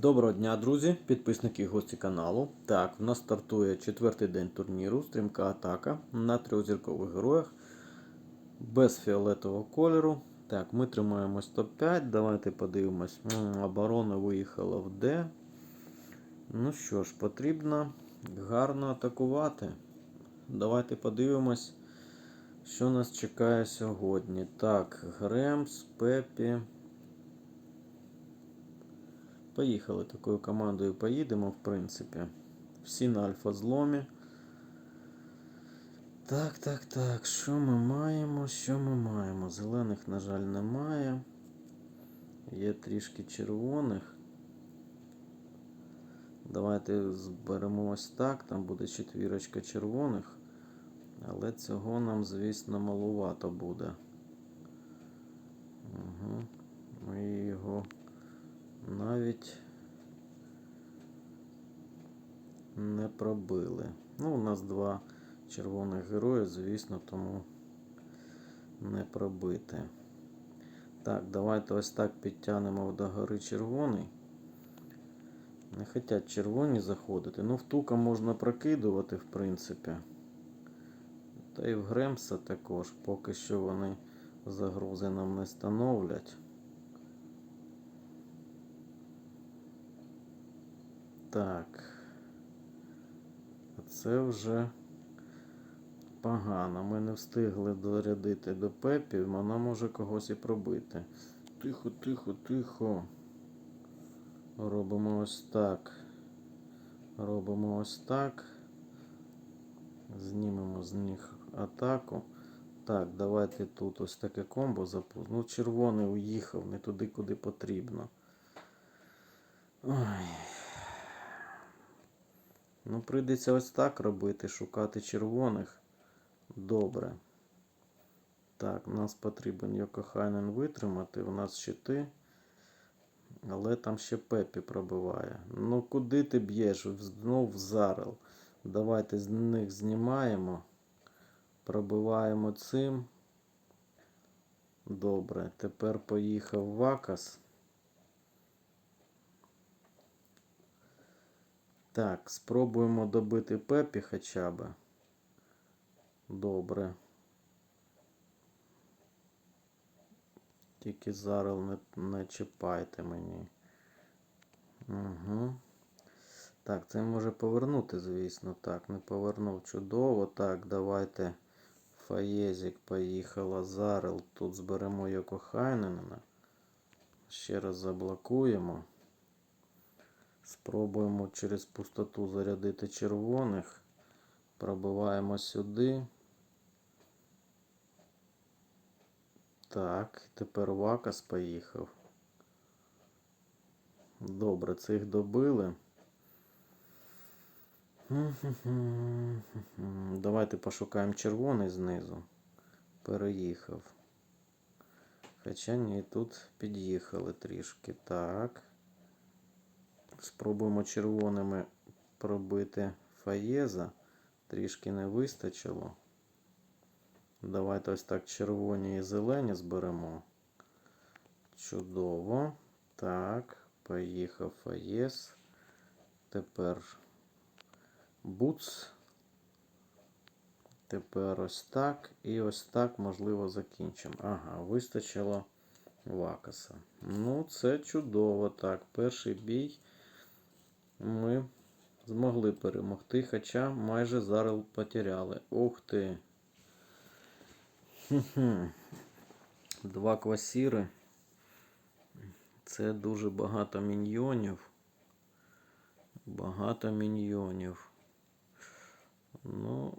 Доброго дня, друзі, підписники і гості каналу. Так, в нас стартує четвертий день турніру, стрімка атака на трьохзіркових героях без фіолетового кольору. Так, ми тримаємось топ-5. Давайте подивимось. Оборона виїхала в Д. Ну що ж, потрібно гарно атакувати. Давайте подивимось, що нас чекає сьогодні. Так, Гремс, Пепі. Поїхали такою командою поїдемо, в принципі. Всі на альфа зломі. Так, так, так. Що ми маємо? Що ми маємо? Зелених, на жаль, немає. Є трішки червоних. Давайте зберемо ось так. Там буде четвірочка червоних. Але цього нам, звісно, малувато буде. Угу. Ми його навіть не пробили. Ну, у нас два червоних герої, звісно, тому не пробити. Так, давайте ось так підтягнемо до гори червоний. Не хочуть червоні заходити. Ну, в тука можна прокидувати, в принципі. Та і в Гремса також, поки що вони загрози нам не становлять. Так. Це вже погано. Ми не встигли дорядити до пепі, вона може когось і пробити. Тихо, тихо, тихо. Робимо ось так. Робимо ось так. Знімемо з них атаку. Так, давайте тут ось таке комбо запустимо. Ну, червоний уїхав не туди, куди потрібно. Ой. Ну, прийдеться ось так робити, шукати червоних. Добре. Так, нас потрібен Йокохайнен витримати. У нас щити. Але там ще Пепі пробиває. Ну куди ти б'єш? Знов в зарел. Давайте з них знімаємо. Пробиваємо цим. Добре. Тепер поїхав Вакас. Так, спробуємо добити Пепі хоча б. Добре. Тільки зараз не, не чіпайте мені. Угу. Так, це може повернути, звісно. Так, не повернув чудово. Так, давайте. Фаєзік поїхала. Зарел. Тут зберемо Йокохайнена. Ще раз заблокуємо. Спробуємо через пустоту зарядити червоних. Пробиваємо сюди. Так, тепер Вакас поїхав. Добре, цих добили. Давайте пошукаємо червоний знизу. Переїхав. Хоча ні, тут під'їхали трішки. Так. Спробуємо червоними пробити фаєза. Трішки не вистачило. Давайте ось так червоні і зелені зберемо. Чудово. Так, поїхав фаєз. Тепер буц. Тепер ось так. І ось так, можливо, закінчимо. Ага, вистачило вакаса. Ну, це чудово. Так, перший бій ми змогли перемогти, хоча майже зараз потеряли. Ух ти. Два квасіри. Це дуже багато міньйонів. Багато міньйонів. Ну.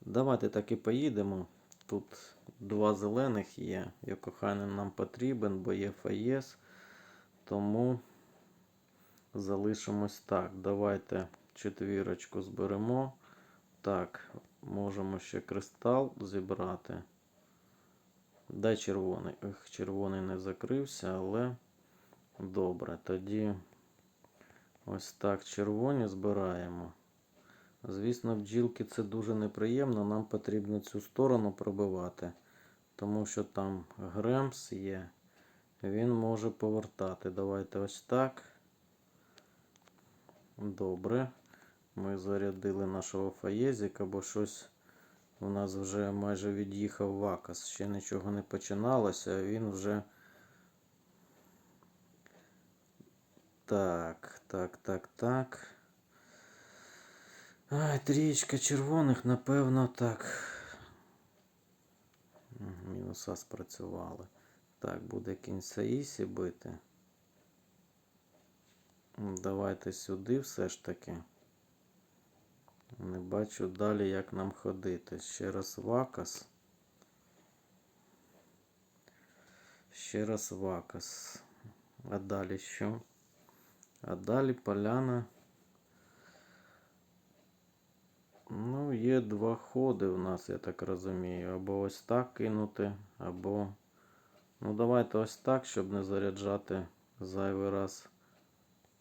Давайте так і поїдемо. Тут два зелених є. Йокохайнен нам потрібен, бо є фаєс. Тому залишимось так. Давайте четвірочку зберемо. Так, можемо ще кристал зібрати. Дай червоний. Ех, червоний не закрився, але добре. Тоді ось так червоні збираємо. Звісно, бджілки це дуже неприємно. Нам потрібно цю сторону пробивати, тому що там Гремс є він може повертати. Давайте ось так. Добре. Ми зарядили нашого фаєзика, бо щось у нас вже майже від'їхав вакас. Ще нічого не починалося, а він вже. Так, так, так, так. Ай, трієчка червоних, напевно, так. Мінуса спрацювали. Так, буде кінь Саїсі бити. Давайте сюди все ж таки. Не бачу далі, як нам ходити. Ще раз вакас. Ще раз вакас. А далі що? А далі поляна. Ну, є два ходи в нас, я так розумію. Або ось так кинути, або. Ну, давайте ось так, щоб не заряджати зайвий раз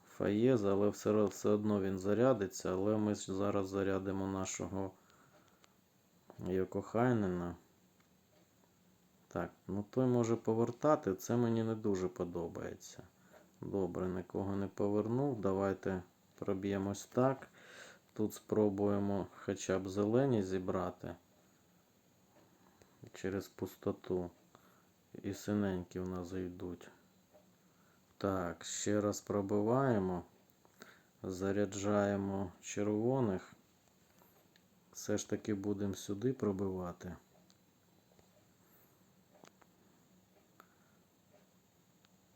фаєз, але все, все одно він зарядиться. Але ми зараз зарядимо нашого Йокохайнена. Так, ну той може повертати, це мені не дуже подобається. Добре, нікого не повернув. Давайте проб'ємось так. Тут спробуємо хоча б зелені зібрати через пустоту. І синенькі в нас зайдуть. Так, ще раз пробиваємо. Заряджаємо червоних. Все ж таки будемо сюди пробивати.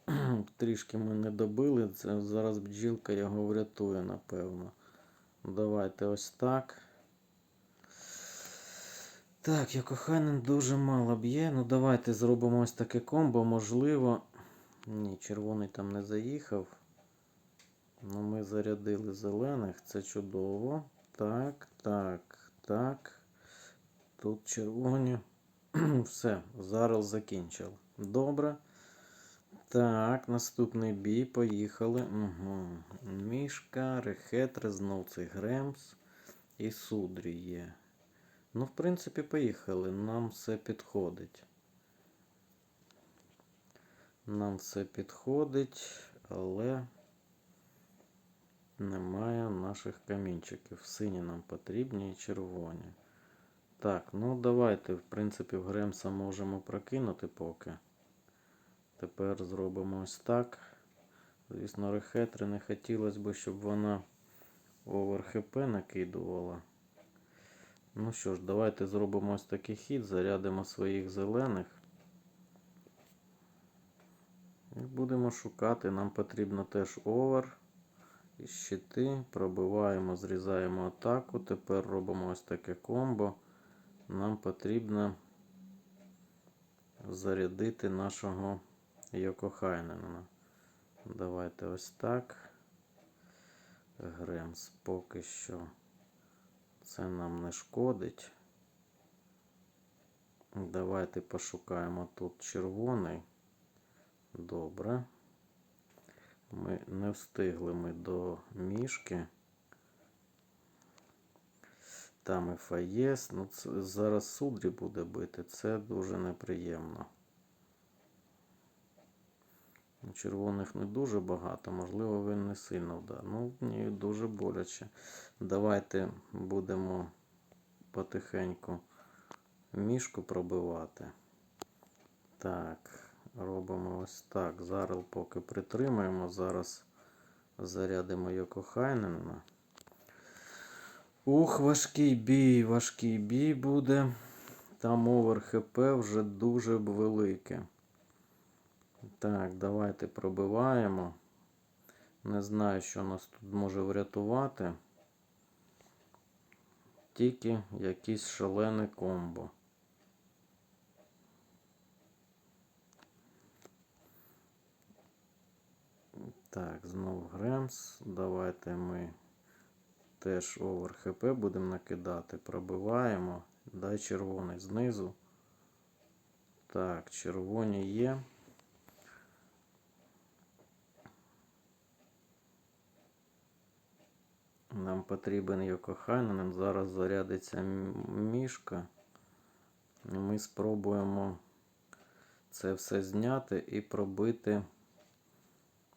Трішки ми не добили. Це зараз бджілка його врятує, напевно. Давайте ось так. Так, я Якохайнен дуже мало б'є. Ну давайте зробимо ось таке комбо. Можливо. Ні, червоний там не заїхав. Ну, ми зарядили зелених, це чудово. Так, так, так. Тут червоні. Все, зараз закінчив. Добре. Так, наступний бій. Поїхали. Угу. Мішка, Рехетри, знов цей Гремс і Судрі є. Ну, в принципі, поїхали. Нам все підходить. Нам все підходить, але немає наших камінчиків. Сині нам потрібні і червоні. Так, ну давайте, в принципі, в Гремса можемо прокинути поки. Тепер зробимо ось так. Звісно, рехетри не хотілося б, щоб вона овер накидувала. Ну що ж, давайте зробимо ось такий хід, зарядимо своїх зелених. І будемо шукати. Нам потрібно теж овер. І щити. Пробиваємо, зрізаємо атаку. Тепер робимо ось таке комбо. Нам потрібно зарядити нашого Йокохайнена. Давайте ось так. Гремс поки що це нам не шкодить. Давайте пошукаємо тут червоний. Добре. Ми не встигли ми до мішки. Там і фаєс. Ну, це, зараз судрі буде бити. Це дуже неприємно. Червоних не дуже багато, можливо, він не сильно вдар. Ну, ні, дуже боляче. Давайте будемо потихеньку мішку пробивати. Так, робимо ось так. Зараз поки притримаємо. Зараз зарядимо Йокохайнена. Ух, важкий бій, важкий бій буде. Там овер ХП вже дуже велике. Так, давайте пробиваємо. Не знаю, що нас тут може врятувати. Тільки якийсь шалений комбо. Так, знов Гремс. Давайте ми теж овер ХП будемо накидати. Пробиваємо. Дай червоний знизу. Так, червоні є. Нам потрібен Йокохайнен. Зараз зарядиться мішка. Ми спробуємо це все зняти і пробити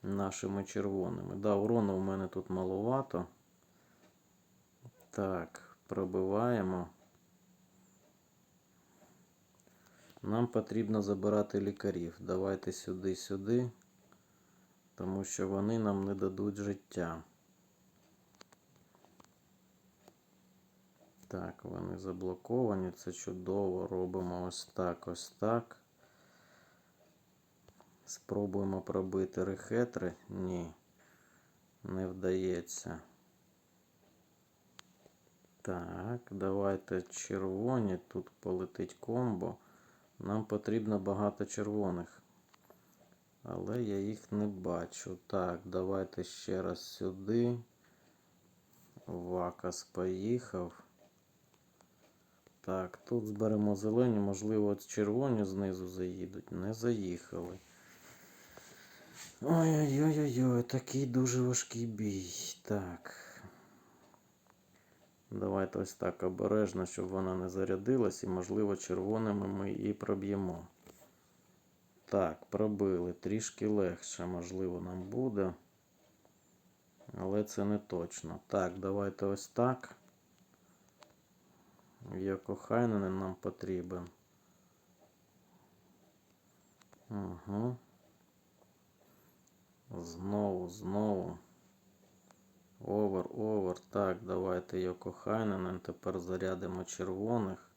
нашими червоними. Да, урону у мене тут маловато. Так, пробиваємо. Нам потрібно забирати лікарів. Давайте сюди, сюди, тому що вони нам не дадуть життя. Так, вони заблоковані, це чудово. Робимо ось так, ось так. Спробуємо пробити рехетри. Ні, не вдається. Так, давайте червоні. Тут полетить комбо. Нам потрібно багато червоних. Але я їх не бачу. Так, давайте ще раз сюди. Вакас поїхав. Так, тут зберемо зелені, можливо, червоні знизу заїдуть. Не заїхали. Ой-ой-ой, такий дуже важкий бій. Так. Давайте ось так обережно, щоб вона не зарядилась, і, можливо, червоними ми її проб'ємо. Так, пробили. Трішки легше, можливо, нам буде. Але це не точно. Так, давайте ось так. Якохайнен нам потрібен. Угу. Знову, знову. Овер, овер. Так, давайте Йокохайнен. Тепер зарядимо червоних.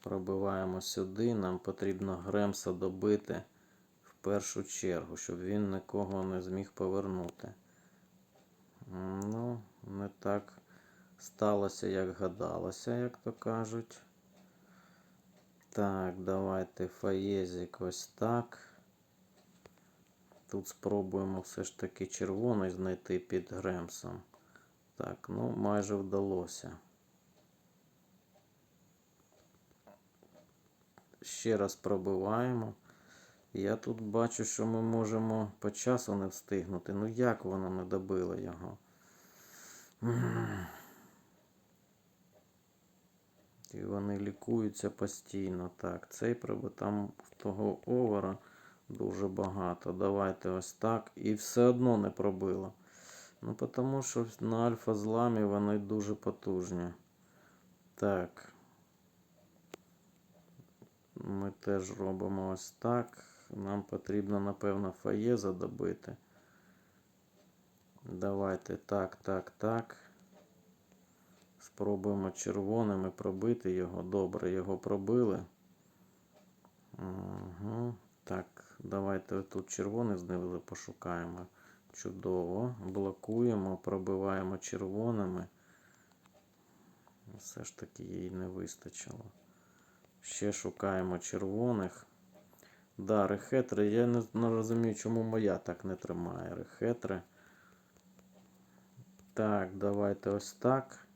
Пробиваємо сюди. Нам потрібно Гремса добити в першу чергу, щоб він нікого не зміг повернути. Ну, не так сталося, як гадалося, як то кажуть. Так, давайте фаєзик ось так. Тут спробуємо все ж таки червоний знайти під Гремсом. Так, ну майже вдалося. Ще раз пробиваємо. Я тут бачу, що ми можемо по часу не встигнути. Ну як воно не добило його? І вони лікуються постійно. Так, цей пробив там того овера дуже багато. Давайте ось так. І все одно не пробило. Ну, тому що на альфа зламі вони дуже потужні. Так. Ми теж робимо ось так. Нам потрібно, напевно, фає задобити. Давайте так, так, так. Спробуємо червоними пробити його. Добре, його пробили. Угу. Так, давайте тут червоний знизу пошукаємо. Чудово. Блокуємо, пробиваємо червоними. Все ж таки їй не вистачило. Ще шукаємо червоних. Да, рехетри. Я не розумію, чому моя так не тримає рехетри. Так, давайте ось так.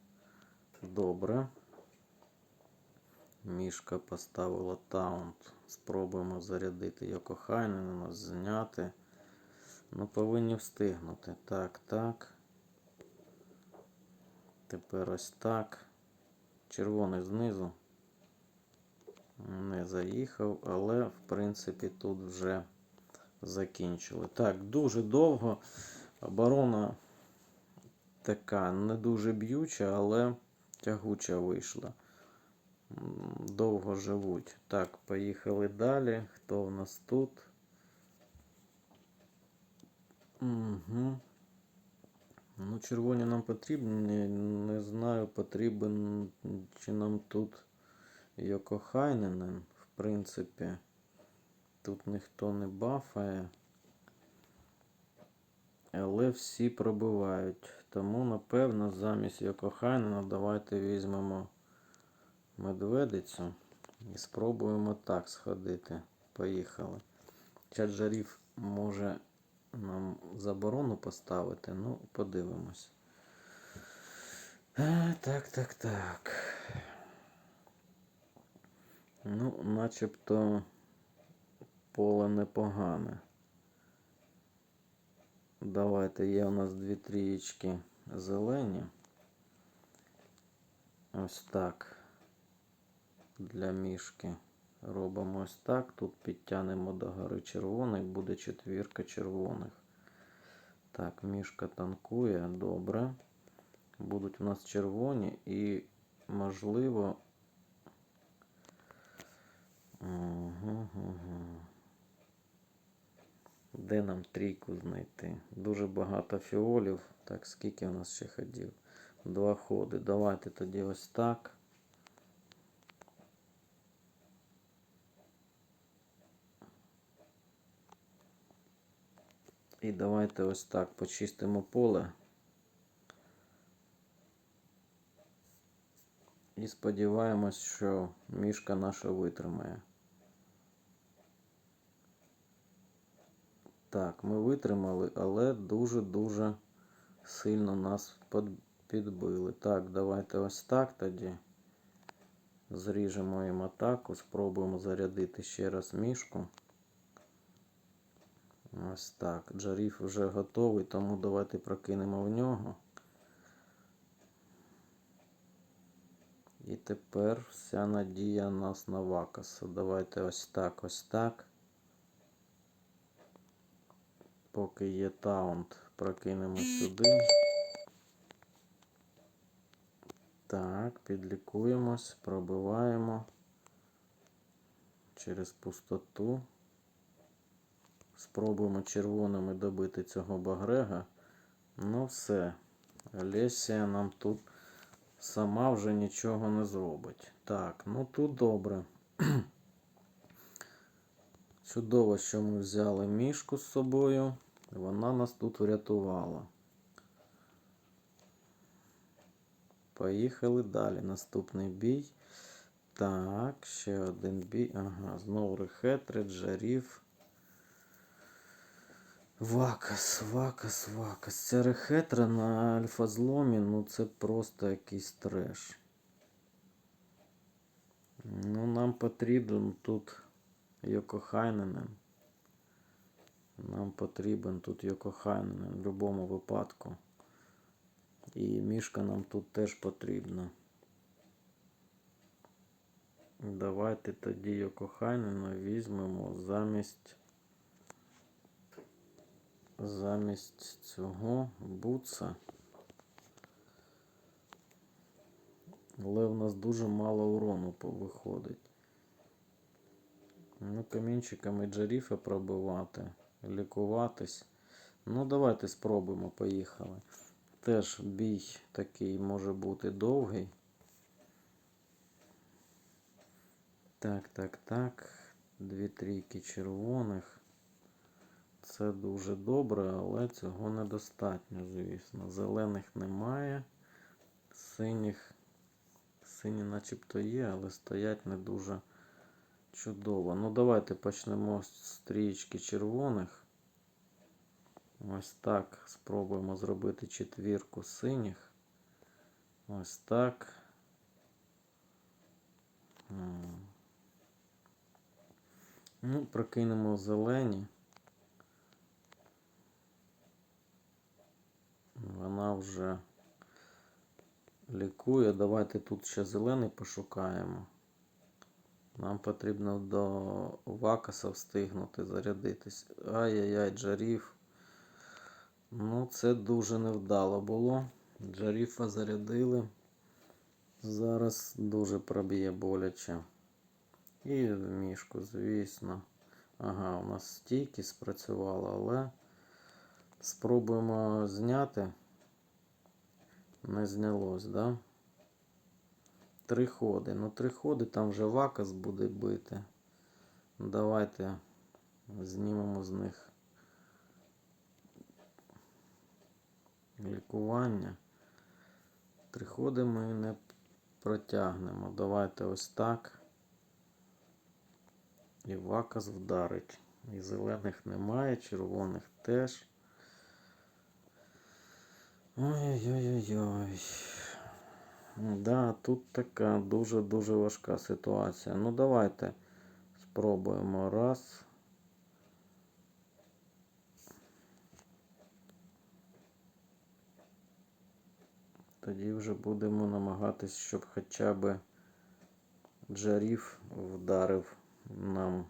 Добре. Мішка поставила таунт. Спробуємо зарядити Йокохайнена, зняти. Ну, повинні встигнути. Так, так. Тепер ось так. Червоний знизу. Не заїхав, але, в принципі, тут вже закінчили. Так, дуже довго. Оборона така не дуже б'юча, але тягуча вийшла. Довго живуть. Так, поїхали далі. Хто в нас тут? Угу. Ну, червоні нам потрібні. Не знаю, потрібен чи нам тут Йокохайненен. В принципі, тут ніхто не бафає. Але всі пробивають. Тому, напевно, замість Йокохайнена давайте візьмемо медведицю і спробуємо так сходити. Поїхали. Чаджарів може нам заборону поставити, ну, подивимось. Так, так, так. Ну, начебто поле непогане. Давайте є у нас дві трієчки зелені. Ось так. Для мішки. робимо ось так. Тут підтягнемо до гори червоний, буде четвірка червоних. Так, мішка танкує, добре. Будуть у нас червоні і, можливо. Угу, угу. Де нам трійку знайти? Дуже багато фіолів. Так, скільки у нас ще ходів? Два ходи. Давайте тоді ось так. І давайте ось так почистимо поле. І сподіваємось, що мішка наша витримає. Так, ми витримали, але дуже-дуже сильно нас підбили. Так, давайте ось так тоді. Зріжемо їм атаку, спробуємо зарядити ще раз мішку. Ось так. Джаріф вже готовий, тому давайте прокинемо в нього. І тепер вся надія нас на Вакаса. Давайте ось так, ось так. Поки є таунт, прокинемо сюди. Так, підлікуємось, пробиваємо через пустоту. Спробуємо червоними добити цього багрега. Ну все. Олесія нам тут сама вже нічого не зробить. Так, ну тут добре. Чудово, що ми взяли мішку з собою. Вона нас тут врятувала. Поїхали далі. Наступний бій. Так, ще один бій. Ага, знову рехетри, джарів. Вакас, вакас, вакас. Ця рехетра на альфа-зломі, ну це просто якийсь треш. Ну, нам потрібен тут Йокохайненен. Нам потрібен тут Йокохайненен в будь-якому випадку. І мішка нам тут теж потрібна. Давайте тоді Йокохайнена візьмемо замість замість цього буца. Але в нас дуже мало урону виходить. Ну, камінчиками джаріфа пробивати, лікуватись. Ну, давайте спробуємо, поїхали. Теж бій такий може бути довгий. Так, так, так. Дві трійки червоних. Це дуже добре, але цього недостатньо, звісно. Зелених немає. Синіх. Сині начебто є, але стоять не дуже чудово. Ну, давайте почнемо з трієчки червоних. Ось так. Спробуємо зробити четвірку синіх. Ось так. Ну, прокинемо зелені. Вона вже лікує. Давайте тут ще зелений пошукаємо. Нам потрібно до Вакаса встигнути зарядитись. Ай-яй-яй, Джаріф. Ну, це дуже невдало було. Джаріфа зарядили. Зараз дуже проб'є боляче. І в мішку, звісно. Ага, у нас стійкість спрацювала, але спробуємо зняти. Не знялось, да? Три ходи. Ну, три ходи, там вже вакас буде бити. Давайте знімемо з них лікування. Три ходи ми не протягнемо. Давайте ось так. І вакас вдарить. І зелених немає, червоних теж. Ой-ой-ой-ой. Да, тут така дуже-дуже важка ситуація. Ну, давайте спробуємо раз. Тоді вже будемо намагатись, щоб хоча б Джаріф вдарив нам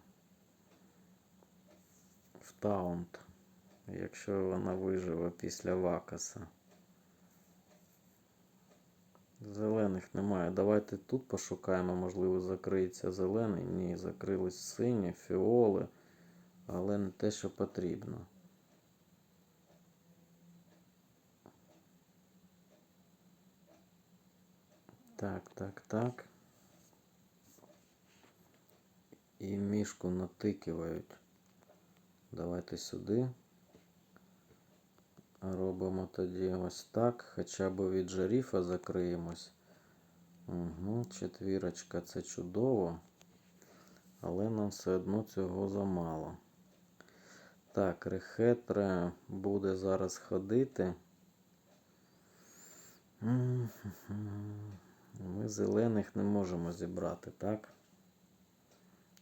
в таунт, якщо вона виживе після вакаса. Зелених немає. Давайте тут пошукаємо, можливо, закриється зелений. Ні, закрились сині, фіоли, але не те, що потрібно. Так, так, так. І мішку натикивають. Давайте сюди. Робимо тоді ось так. Хоча б від жаріфа закриємось. Угу, четвірочка це чудово. Але нам все одно цього замало. Так, рехетре буде зараз ходити. Ми зелених не можемо зібрати, так?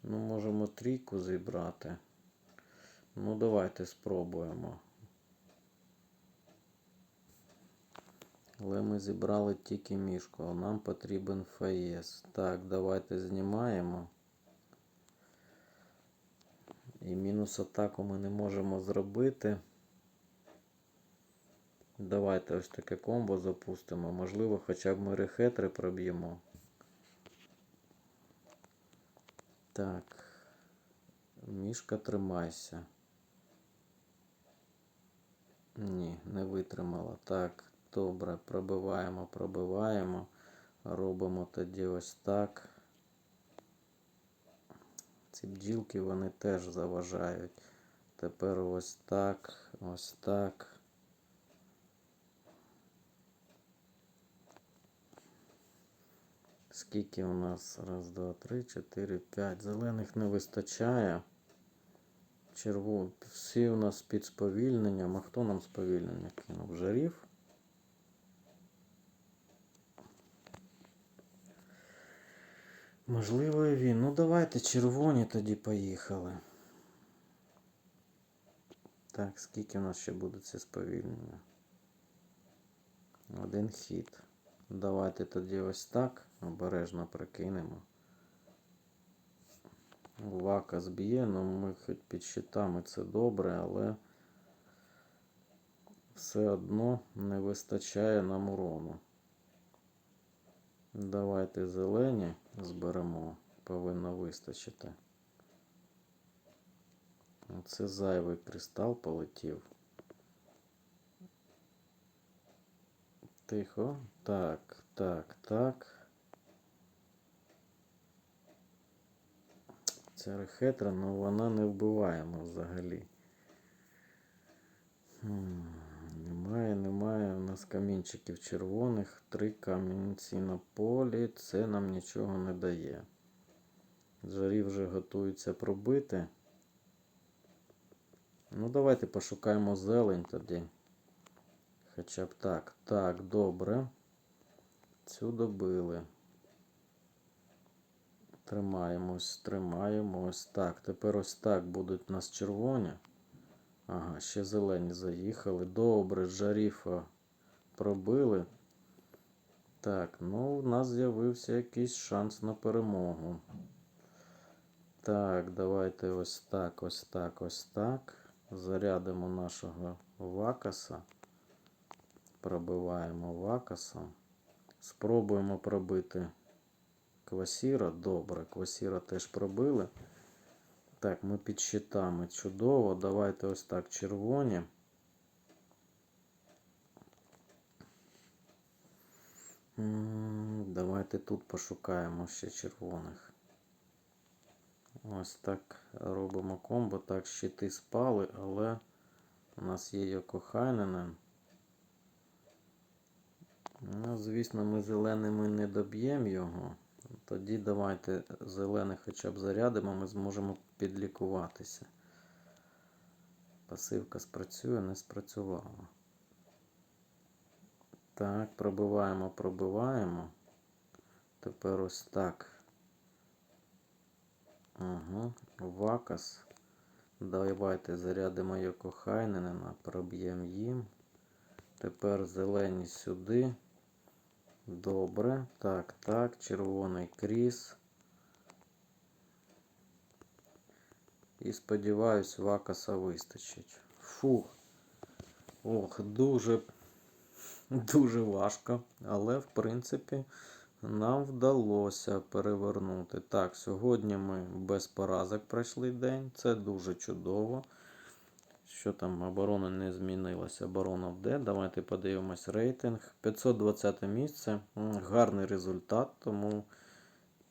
Ну, можемо трійку зібрати. Ну, давайте спробуємо. Але ми зібрали тільки мішку, а нам потрібен фаєс. Так, давайте знімаємо. І мінус атаку ми не можемо зробити. Давайте ось таке комбо запустимо. Можливо, хоча б ми рехетри проб'ємо. Так. Мішка тримайся. Ні, не витримала. Так, добре, пробиваємо, пробиваємо. Робимо тоді ось так. Ці бджілки вони теж заважають. Тепер ось так, ось так. Скільки у нас? Раз, два, три, чотири, п'ять. Зелених не вистачає. Червон. Всі у нас під сповільненням. А хто нам сповільнення кинув? Жарів. Можливо, і він. Ну давайте червоні тоді поїхали. Так, скільки у нас ще буде це сповільнення? Один хід. Давайте тоді ось так обережно прикинемо. Вака зб'є, ну ми хоч під щитами це добре, але все одно не вистачає нам урону. Давайте зелені зберемо, повинно вистачити. Це зайвий кристал полетів. Тихо. Так, так, так. Ця рехетра, ну вона не вбиваємо взагалі. Хм, Немає, немає. У нас камінчиків червоних. Три камінці на полі. Це нам нічого не дає. Жарі вже готуються пробити. Ну, давайте пошукаємо зелень тоді. Хоча б так. Так, добре. Цю добили. Тримаємось, тримаємось. Так, тепер ось так будуть у нас червоні. Ага, ще зелені заїхали. Добре, жаріфа пробили. Так, ну у нас з'явився якийсь шанс на перемогу. Так, давайте ось так, ось так, ось так. Зарядимо нашого вакаса. Пробиваємо вакасом. Спробуємо пробити квасіра. Добре, квасіра теж пробили. Так, ми під щитами. Чудово. Давайте ось так червоні. Давайте тут пошукаємо ще червоних. Ось так робимо комбо. Так, щити спали, але у нас є Йокохайненен. Ну, звісно, ми зеленими не доб'ємо його. Тоді давайте зелених хоча б зарядимо, ми зможемо підлікуватися. Пасивка спрацює, не спрацювала. Так, пробиваємо, пробиваємо. Тепер ось так. Угу. Вакас. Давайте зарядимо його Йокохайнена, проб'ємо їм. Тепер зелені сюди. Добре. Так, так, червоний кріс. І сподіваюсь, вакаса вистачить. Фух. Ох, дуже, дуже важко. Але, в принципі, нам вдалося перевернути. Так, сьогодні ми без поразок пройшли день. Це дуже чудово. Що там, оборона не змінилася. Оборона в. Давайте подивимось рейтинг. 520 місце. Гарний результат, тому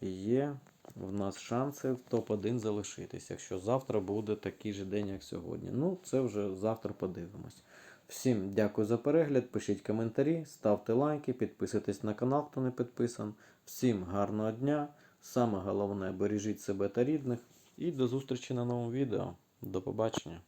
є в нас шанси в топ-1 залишитись, якщо завтра буде такий же день, як сьогодні. Ну, це вже завтра подивимось. Всім дякую за перегляд. Пишіть коментарі, ставте лайки, підписуйтесь на канал, хто не підписан. Всім гарного дня. Саме головне, бережіть себе та рідних. І до зустрічі на новому відео. До побачення.